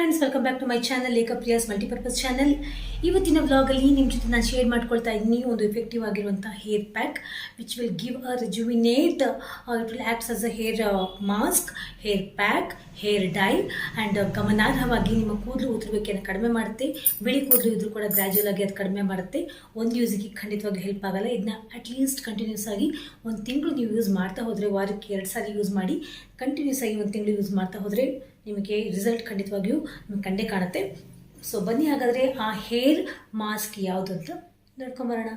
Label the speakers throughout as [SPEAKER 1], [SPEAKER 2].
[SPEAKER 1] Friends welcome back to my channel Lekha Priya's multipurpose channel ಇವತ್ತಿನ ವ್ಲಾಗಲ್ಲಿ ನಿಮ್ಮ ಜೊತೆ ನಾನು ಶೇರ್ ಮಾಡ್ಕೊಳ್ತಾ ಇದ್ದೀನಿ ಒಂದು ಎಫೆಕ್ಟಿವ್ ಆಗಿರುವಂಥ hair pack which will give a rejuvenate it will acts as a hair mask hair pack hair dye and ಗಮನಾರ್ಹವಾಗಿ ನಿಮ್ಮ ಕೂದಲು ಉದುರುವಿಕೆಯನ್ನು ಕಡಿಮೆ ಮಾಡುತ್ತೆ. ಬಿಳಿ ಕೂದಲು ಇದ್ರೂ ಕೂಡ ಗ್ರ್ಯಾಜುವಲ್ ಆಗಿ ಅದು ಕಡಿಮೆ ಮಾಡುತ್ತೆ. ಒಂದು ಯೂಸಿಗೆ ಖಂಡಿತವಾಗಿ ಹೆಲ್ಪ್ ಆಗಲ್ಲ. ಇದನ್ನ ಅಟ್ಲೀಸ್ಟ್ ಕಂಟಿನ್ಯೂಸ್ ಆಗಿ ಒಂದು ತಿಂಗಳು ನೀವು ಯೂಸ್ ಮಾಡ್ತಾ ಹೋದರೆ ವಾರಕ್ಕೆ ಎರಡು ಸಾರಿ ಯೂಸ್ ಮಾಡಿ ಕಂಟಿನ್ಯೂಸ್ ಆಗಿ ಒಂದು ತಿಂಗಳು ಯೂಸ್ ಮಾಡ್ತಾ ಹೋದರೆ ನಿಮಗೆ ರಿಸಲ್ಟ್ ಖಂಡಿತವಾಗಿಯೂ ನಿಮ್ಗೆ ಕಂಡೇ ಕಾಣುತ್ತೆ. ಸೊ ಬನ್ನಿ ಹಾಗಾದರೆ ಆ ಹೇರ್ ಮಾಸ್ಕ್ ಯಾವುದು ಅಂತ ನೋಡ್ಕೊಂಬರೋಣ.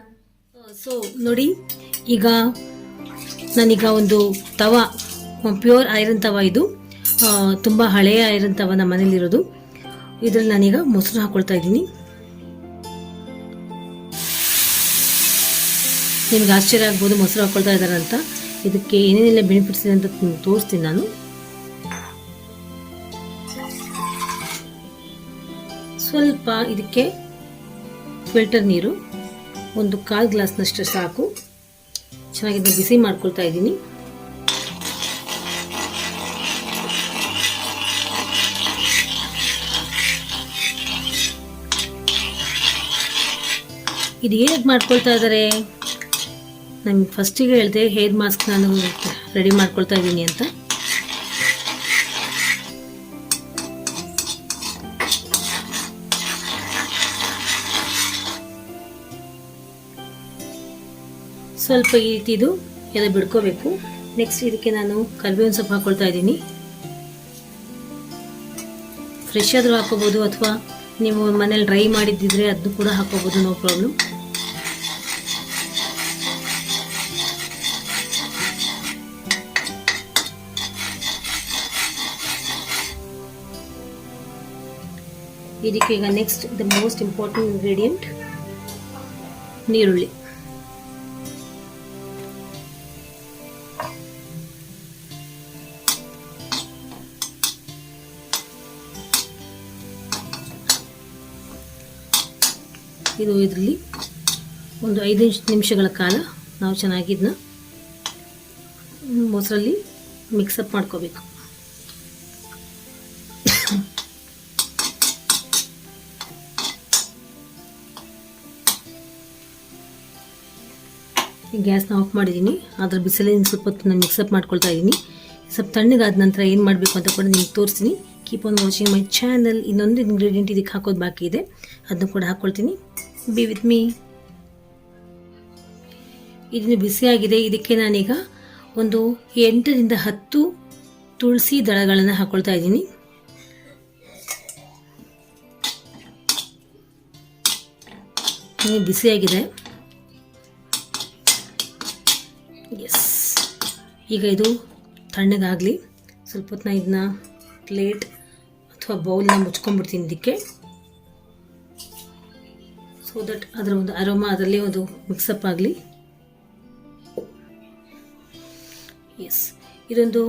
[SPEAKER 1] ಸೊ ನೋಡಿ, ಈಗ ನಾನೀಗ ಒಂದು ತವ ಪ್ಯೂರ್ ಐರನ್ ತವ ಇದು. ತುಂಬ ಹಳೆಯ ಐರನ್ ತವ ನಮ್ಮ ಮನೇಲಿರೋದು. ಇದರಲ್ಲಿ ನಾನೀಗ ಮೊಸರು ಹಾಕೊಳ್ತಾ ಇದ್ದೀನಿ. ನಿಮ್ಗೆ ಆಶ್ಚರ್ಯ ಆಗ್ಬೋದು ಮೊಸರು ಹಾಕೊಳ್ತಾ ಇದ್ದಾರೆ ಅಂತ ಇದಕ್ಕೆ ಏನೇನೆಲ್ಲ ಬೆನಿಫಿಟ್ಸ್ ಇದೆ ಅಂತ ತೋರಿಸ್ತೀನಿ ನಾನು. ಸ್ವಲ್ಪ ಇದಕ್ಕೆ ಫಿಲ್ಟರ್ ನೀರು, ಒಂದು ಕಾಲು ಗ್ಲಾಸ್ನಷ್ಟು ಸಾಕು. ಚೆನ್ನಾಗಿ ಬಿಸಿ ಮಾಡ್ಕೊಳ್ತಾ ಇದ್ದೀನಿ. ಇದು ಹೇಗೆ ಮಾಡ್ಕೊಳ್ತಾ ಇದ್ದಾರೆ ನಮ್ಗೆ ಫಸ್ಟಿಗೆ ಹೇಳಿದೆ ಹೇರ್ ಮಾಸ್ಕ್ ನಾನು ರೆಡಿ ಮಾಡ್ಕೊಳ್ತಾ ಇದ್ದೀನಿ ಅಂತ. ಸ್ವಲ್ಪ ಈ ರೀತಿ ಇದು ಎಲ್ಲ ಬಿಡ್ಕೋಬೇಕು. ನೆಕ್ಸ್ಟ್ ಇದಕ್ಕೆ ನಾನು ಕರಿಬೇವಿನ ಸೊಪ್ಪು ಹಾಕೊಳ್ತಾ ಇದ್ದೀನಿ. ಫ್ರೆಶ್ ಆದರೂ ಹಾಕೋಬೋದು ಅಥವಾ ನೀವು ಮನೇಲಿ ಡ್ರೈ ಮಾಡಿದ್ದಿದ್ರೆ ಅದನ್ನು ಕೂಡ ಹಾಕೋಬೋದು ನೋ ಪ್ರಾಬ್ಲಮ್ ಇದಕ್ಕೆ ಈಗ next the most important ingredient ನೀರುಳ್ಳಿ. ಇದು ಇದರಲ್ಲಿ ಒಂದು ಐದು ನಿಮಿಷಗಳ ಕಾಲ ನಾವು ಚೆನ್ನಾಗಿ ಇದನ್ನ ಮೊಸರಲ್ಲಿ ಮಿಕ್ಸಪ್ ಮಾಡ್ಕೋಬೇಕು. ಗ್ಯಾಸ್ನ ಆಫ್ ಮಾಡಿದ್ದೀನಿ. ಅದ್ರ ಬಿಸಿಲಿನ ಸ್ವಲ್ಪ ಹೊತ್ತು ನಾನು ಮಿಕ್ಸಪ್ ಮಾಡ್ಕೊಳ್ತಾ ಇದ್ದೀನಿ. ಸ್ವಲ್ಪ ತಣ್ಣಗಾದ ನಂತರ ಏನು ಮಾಡಬೇಕು ಅಂತ ಕೂಡ ನಿಮ್ಗೆ ತೋರಿಸ್ತೀನಿ. Keep on watching my channel ಇನ್ನೊಂದು ಇಂಗ್ರೀಡಿಯೆಂಟ್ ಇದಕ್ಕೆ ಹಾಕೋದು ಬಾಕಿ ಇದೆ. ಅದನ್ನು ಕೂಡ ಹಾಕ್ಕೊಳ್ತೀನಿ ಬಿ ವಿತ್ ಮೀ ಇದನ್ನು ಬಿಸಿಯಾಗಿದೆ. ಇದಕ್ಕೆ ನಾನೀಗ ಒಂದು ಎಂಟರಿಂದ ಹತ್ತು ತುಳಸಿ ದಳಗಳನ್ನು ಹಾಕ್ಕೊಳ್ತಾ ಇದ್ದೀನಿ. ಬಿಸಿಯಾಗಿದೆ. ಈಗ ಇದು ತಣ್ಣಗಾಗಲಿ. ಸ್ವಲ್ಪ ಹೊತ್ತು ನಾ ಇದನ್ನ ಪ್ಲೇಟ್ ಅಥವಾ ಬೌಲ್ನ ಮುಚ್ಕೊಂಡ್ಬಿಡ್ತೀನಿ ಇದಕ್ಕೆ. ಸೊ ದಟ್ ಅದರ ಒಂದು ಅರೋಮಾ ಅದರಲ್ಲೇ ಒಂದು ಮಿಕ್ಸಪ್ ಆಗಲಿ. ಎಸ್ ಇದೊಂದು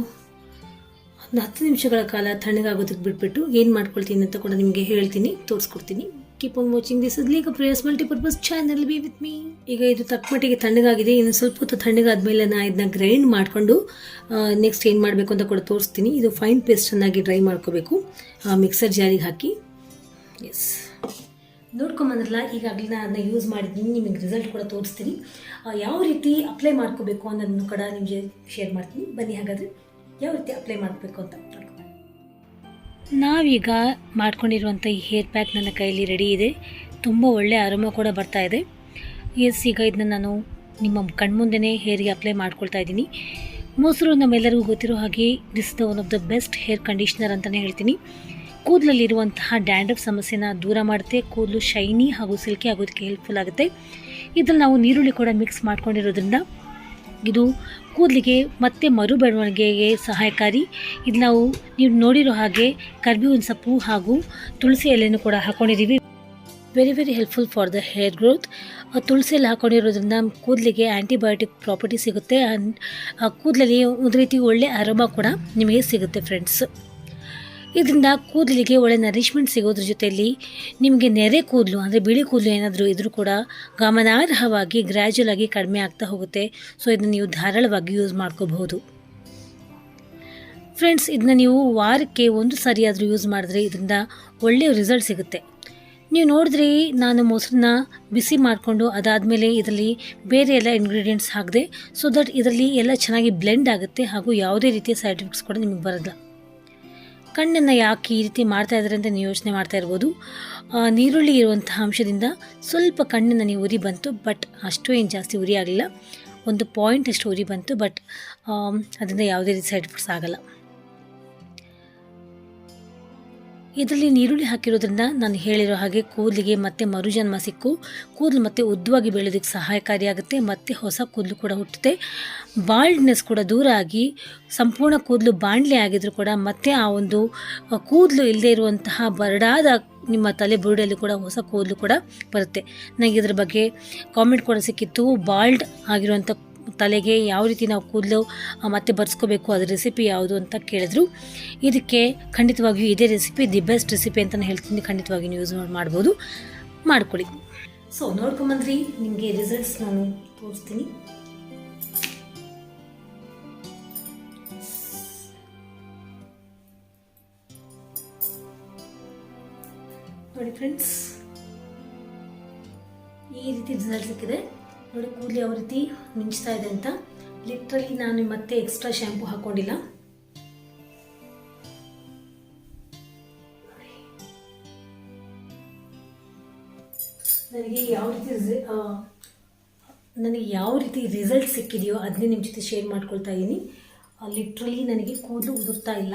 [SPEAKER 1] ಒಂದು ಹತ್ತು ನಿಮಿಷಗಳ ಕಾಲ ತಣ್ಣಗಾಗೋದಕ್ಕೆ ಬಿಟ್ಬಿಟ್ಟು ಏನು ಮಾಡ್ಕೊಳ್ತೀನಿ ಅಂತ ಕೂಡ ನಿಮಗೆ ಹೇಳ್ತೀನಿ, ತೋರಿಸ್ಕೊಡ್ತೀನಿ. Keep on watching this is league prayers multipurpose channel be with me ಈಗ ಇದು ತಕ್ಕ ಮಟ್ಟಿಗೆ ತಣ್ಣಗಾಗಿದೆ. ಇನ್ನು ಸ್ವಲ್ಪ ಹೊತ್ತು ತಣ್ಣಗಾದ್ಮೇಲೆ ನಾನು ಇದನ್ನ ಗ್ರೈಂಡ್ ಮಾಡಿಕೊಂಡು ನೆಕ್ಸ್ಟ್ ಏನು ಮಾಡಬೇಕು ಅಂತ ಕೂಡ ತೋರಿಸ್ತೀನಿ. ಇದು ಫೈನ್ ಪೇಸ್ಟ್ ಚೆನ್ನಾಗಿ ಡ್ರೈ ಮಾಡ್ಕೋಬೇಕು. ಮಿಕ್ಸರ್ ಜಾರಿಗೆ ಹಾಕಿ. ಎಸ್ ನೋಡ್ಕೊಂಬಂದ್ರಲ್ಲ, ಈಗಾಗಲೇ ನಾನು ಅದನ್ನ ಯೂಸ್ ಮಾಡಿದ್ದೀನಿ. ನಿಮಗೆ ರಿಸಲ್ಟ್ ಕೂಡ ತೋರಿಸ್ತೀನಿ. ಯಾವ ರೀತಿ ಅಪ್ಲೈ ಮಾಡ್ಕೋಬೇಕು ಅನ್ನೋದನ್ನು ಕೂಡ ನಿಮಗೆ ಶೇರ್ ಮಾಡ್ತೀನಿ. ಬನ್ನಿ ಹಾಗಾದರೆ, ಯಾವ ರೀತಿ ಅಪ್ಲೈ ಮಾಡಬೇಕು ಅಂತ. ನಾವೀಗ ಮಾಡ್ಕೊಂಡಿರುವಂಥ ಈ ಹೇರ್ ಪ್ಯಾಕ್ ನನ್ನ ಕೈಯಲ್ಲಿ ರೆಡಿ ಇದೆ. ತುಂಬ ಒಳ್ಳೆಯ ಆರಾಮ ಕೂಡ ಬರ್ತಾ ಇದೆ. ಎಸ್ ಈಗ ಇದನ್ನ ನಾನು ನಿಮ್ಮ ಕಣ್ಮುಂದೆನೇ ಹೇರಿಗೆ ಅಪ್ಲೈ ಮಾಡ್ಕೊಳ್ತಾ ಇದ್ದೀನಿ. ಮೊಸರು ನಮ್ಮೆಲ್ಲರಿಗೂ ಗೊತ್ತಿರೋ ಹಾಗೆ this the one of the best hair conditioner ಅಂತಲೇ ಹೇಳ್ತೀನಿ. ಕೂದಲಲ್ಲಿರುವಂತಹ ಡ್ಯಾಂಡ್ರಫ್ ಸಮಸ್ಯೆನ ದೂರ ಮಾಡುತ್ತೆ. ಕೂದಲು ಶೈನಿ ಹಾಗೂ ಸಿಲ್ಕಿ ಆಗೋದಕ್ಕೆ ಹೆಲ್ಪ್ಫುಲ್ ಆಗುತ್ತೆ. ಇದ್ರಲ್ಲಿ ನಾವು ನೀರುಳ್ಳಿ ಕೂಡ ಮಿಕ್ಸ್ ಮಾಡ್ಕೊಂಡಿರೋದ್ರಿಂದ ಇದು ಕೂದಲಿಗೆ ಮತ್ತೆ ಮರು ಬೆಳವಣಿಗೆಗೆ ಸಹಾಯಕಾರಿ. ಇದು ನಾವು, ನೀವು ನೋಡಿರೋ ಹಾಗೆ ಕರ್ಬೇವಿನ ಸೊಪ್ಪು ಹಾಗೂ ತುಳಸಿ ಎಲೆಯನ್ನು ಕೂಡ ಹಾಕೊಂಡಿದ್ದೀವಿ. Very very helpful for the hair growth ತುಳಸಿ ಎಲ್ಲ ಹಾಕೊಂಡಿರೋದ್ರಿಂದ ಕೂದಲಿಗೆ ಆ್ಯಂಟಿಬಯೋಟಿಕ್ ಪ್ರಾಪರ್ಟಿ ಸಿಗುತ್ತೆ. ಆ್ಯಂಡ್ ಕೂದಲಲ್ಲಿ ಒಂದು ರೀತಿ ಒಳ್ಳೆ ಆರೋಮ ಕೂಡ ನಿಮಗೆ ಸಿಗುತ್ತೆ ಫ್ರೆಂಡ್ಸ್ ಇದರಿಂದ ಕೂದಲಿಗೆ ಒಳ್ಳೆ ನರಿಷ್ಮೆಂಟ್ ಸಿಗೋದ್ರ ಜೊತೆಯಲ್ಲಿ ನಿಮಗೆ ನೆರೆ ಕೂದಲು, ಅಂದರೆ ಬಿಳಿ ಕೂದಲು ಏನಾದರೂ ಇದ್ರೂ ಕೂಡ ಗಮನಾರ್ಹವಾಗಿ ಗ್ರ್ಯಾಜುವಲ್ ಆಗಿ ಕಡಿಮೆ ಆಗ್ತಾ ಹೋಗುತ್ತೆ. ಸೊ ಇದನ್ನು ನೀವು ಧಾರಾಳವಾಗಿ ಯೂಸ್ ಮಾಡ್ಕೋಬಹುದು. ಫ್ರೆಂಡ್ಸ್ ಇದನ್ನ ನೀವು ವಾರಕ್ಕೆ ಒಂದು ಸಾರಿ ಆದರೂ ಯೂಸ್ ಮಾಡಿದ್ರೆ ಇದರಿಂದ ಒಳ್ಳೆಯ ರಿಸಲ್ಟ್ ಸಿಗುತ್ತೆ. ನೀವು ನೋಡಿದ್ರಿ, ನಾನು ಮೊಸರನ್ನ ಬಿಸಿ ಮಾಡಿಕೊಂಡು ಅದಾದಮೇಲೆ ಇದರಲ್ಲಿ ಬೇರೆ ಎಲ್ಲ ಇಂಗ್ರೀಡಿಯೆಂಟ್ಸ್ ಹಾಕಿದೆ ಸೊ ದಟ್ ಇದರಲ್ಲಿ ಎಲ್ಲ ಚೆನ್ನಾಗಿ ಬ್ಲೆಂಡ್ ಆಗುತ್ತೆ ಹಾಗೂ ಯಾವುದೇ ರೀತಿಯ ಸೈಡ್ ಎಫೆಕ್ಟ್ಸ್ ಕೂಡ ನಿಮಗೆ ಬರೋಲ್ಲ. ಕಣ್ಣನ್ನು ಯಾಕೆ ಈ ರೀತಿ ಮಾಡ್ತಾ ಇದ್ದಾರೆ ಅಂತ ನೀವು ಯೋಚನೆ ಮಾಡ್ತಾ ಇರ್ಬೋದು. ನೀರುಳ್ಳಿ ಇರುವಂತಹ ಅಂಶದಿಂದ ಸ್ವಲ್ಪ ಕಣ್ಣನ್ನು ನೀವು ಉರಿ ಬಂತು ಬಟ್ ಅಷ್ಟು ಏನು ಜಾಸ್ತಿ ಉರಿ ಆಗಲಿಲ್ಲ. ಒಂದು ಪಾಯಿಂಟ್ ಅಷ್ಟು ಉರಿ ಬಂತು ಬಟ್ ಅದರಿಂದ ಯಾವುದೇ ರೀತಿ ಸೈಡ್ ಎಫೆಕ್ಟ್ಸ್ ಆಗಲ್ಲ. ಇದರಲ್ಲಿ ನೀರುಳ್ಳಿ ಹಾಕಿರೋದ್ರಿಂದ ನಾನು ಹೇಳಿರೋ ಹಾಗೆ ಕೂದಲಿಗೆ ಮತ್ತೆ ಮರುಜನ್ಮ ಸಿಕ್ಕು. ಕೂದಲು ಮತ್ತೆ ಉದ್ದವಾಗಿ ಬೆಳೆಯೋದಕ್ಕೆ ಸಹಾಯಕಾರಿಯಾಗುತ್ತೆ. ಮತ್ತೆ ಹೊಸ ಕೂದಲು ಕೂಡ ಹುಟ್ಟುತ್ತೆ. ಬಾಲ್ಡ್ನೆಸ್ ಕೂಡ ದೂರ ಆಗಿ ಸಂಪೂರ್ಣ ಕೂದಲು ಬಾಣಲೆ ಆಗಿದ್ರು ಕೂಡ ಮತ್ತೆ ಆ ಒಂದು ಕೂದಲು ಇಲ್ಲದೆ ಇರುವಂತಹ ಬರಡಾದ ನಿಮ್ಮ ತಲೆ ಬುರುಡೆಯಲ್ಲಿ ಕೂಡ ಹೊಸ ಕೂದಲು ಕೂಡ ಬರುತ್ತೆ. ನನಗೆ ಇದ್ರ ಬಗ್ಗೆ ಕಾಮೆಂಟ್ ಕೂಡ ಸಿಕ್ಕಿತ್ತು. ಬಾಲ್ಡ್ ಆಗಿರುವಂಥ ತಲೆಗೆ ಯಾವ ರೀತಿ ನಾವು ಕೂದಲು ಮತ್ತೆ ಬರ್ಸ್ಕೋಬೇಕು, ಅದ್ರ ರೆಸಿಪಿ ಯಾವುದು ಅಂತ ಕೇಳಿದ್ರು. ಇದಕ್ಕೆ ಖಂಡಿತವಾಗಿಯೂ ಇದೇ ರೆಸಿಪಿ ದಿ ಬೆಸ್ಟ್ ರೆಸಿಪಿ ಅಂತ ಹೇಳ್ತೀನಿ. ಖಂಡಿತವಾಗಿ ಯೂಸ್ ಮಾಡ್ಬೋದು. ಮಾಡ್ಕೊಳ್ಳಿ. ಸೊ ನೋಡ್ಕೊಂಬಂದ್ರಿ ನಿಮಗೆ ರಿಸಲ್ಟ್ಸ್ ನಾನು ತೋರಿಸ್ತೀನಿ. ನೋಡಿ ಫ್ರೆಂಡ್ಸ್ ಈ ರೀತಿ ರಿಸಲ್ಟ್ ಸಿಕ್ಕಿದೆ. ನೋಡಿ, ಕೂದಲು ಯಾವ ರೀತಿ ಮಿಂಚ್ತಾ ಇದೆ ಅಂತ. ಲಿಟ್ರಲಿ ನಾನು ಮತ್ತೆ ಎಕ್ಸ್ಟ್ರಾ ಶ್ಯಾಂಪು ಹಾಕೊಂಡಿಲ್ಲ. ನನಗೆ ಯಾವ ರೀತಿ ನನಗೆ ಯಾವ ರೀತಿ ರಿಸಲ್ಟ್ ಸಿಕ್ಕಿದೆಯೋ ಅದನ್ನೇ ನಿಮ್ಮ ಜೊತೆ ಶೇರ್ ಮಾಡ್ಕೊಳ್ತಾ ಇದ್ದೀನಿ ಲಿಟ್ರಲಿ ನನಗೆ ಕೂದಲು ಉದುರ್ತಾ ಇಲ್ಲ.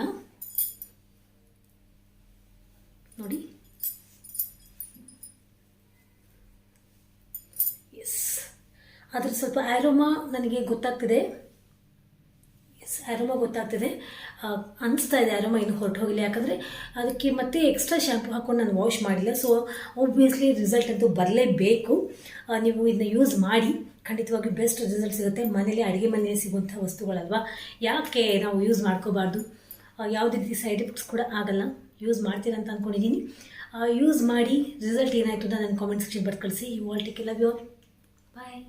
[SPEAKER 1] ಅದ್ರ ಸ್ವಲ್ಪ ಆ್ಯರೋಮಾ ನನಗೆ ಗೊತ್ತಾಗ್ತಿದೆ. ಆ್ಯರೋಮಾ ಗೊತ್ತಾಗ್ತಿದೆ. ಅನಿಸ್ತಾ ಇದೆ ಆ್ಯರೋಮಾ ಇನ್ನು ಹೊರಟು ಹೋಗಿಲ್ಲ. ಯಾಕಂದರೆ ಅದಕ್ಕೆ ಮತ್ತೆ ಎಕ್ಸ್ಟ್ರಾ ಶ್ಯಾಂಪು ಹಾಕ್ಕೊಂಡು ನಾನು ವಾಶ್ ಮಾಡಿಲ್ಲ. ಸೊ ಒಬ್ವಿಯಸ್ಲಿ ರಿಸಲ್ಟ್ ಅಂತೂ ಬರಲೇಬೇಕು. ನೀವು ಇದನ್ನ ಯೂಸ್ ಮಾಡಿ. ಖಂಡಿತವಾಗಿ ಬೆಸ್ಟ್ ರಿಸಲ್ಟ್ ಸಿಗುತ್ತೆ. ಮನೇಲಿ ಅಡುಗೆ ಮನೆಯಲ್ಲಿ ಸಿಗುವಂಥ ವಸ್ತುಗಳಲ್ವಾ? ಯಾಕೆ ನಾವು ಯೂಸ್ ಮಾಡ್ಕೋಬಾರ್ದು? ಯಾವುದೇ ರೀತಿ ಸೈಡ್ ಎಫೆಕ್ಟ್ಸ್ ಕೂಡ ಆಗಲ್ಲ. ಯೂಸ್ ಮಾಡ್ತೀರಾ ಅಂತ ಅಂದ್ಕೊಂಡಿದ್ದೀನಿ ಯೂಸ್ ಮಾಡಿ ರಿಸಲ್ಟ್ ಏನಾಯಿತು ಅಂತ ನನ್ನ ಕಾಮೆಂಟ್ ಸೆಕ್ಷನ್ ಬರ್ದು ಕಳಿಸಿ. You all take love you all bye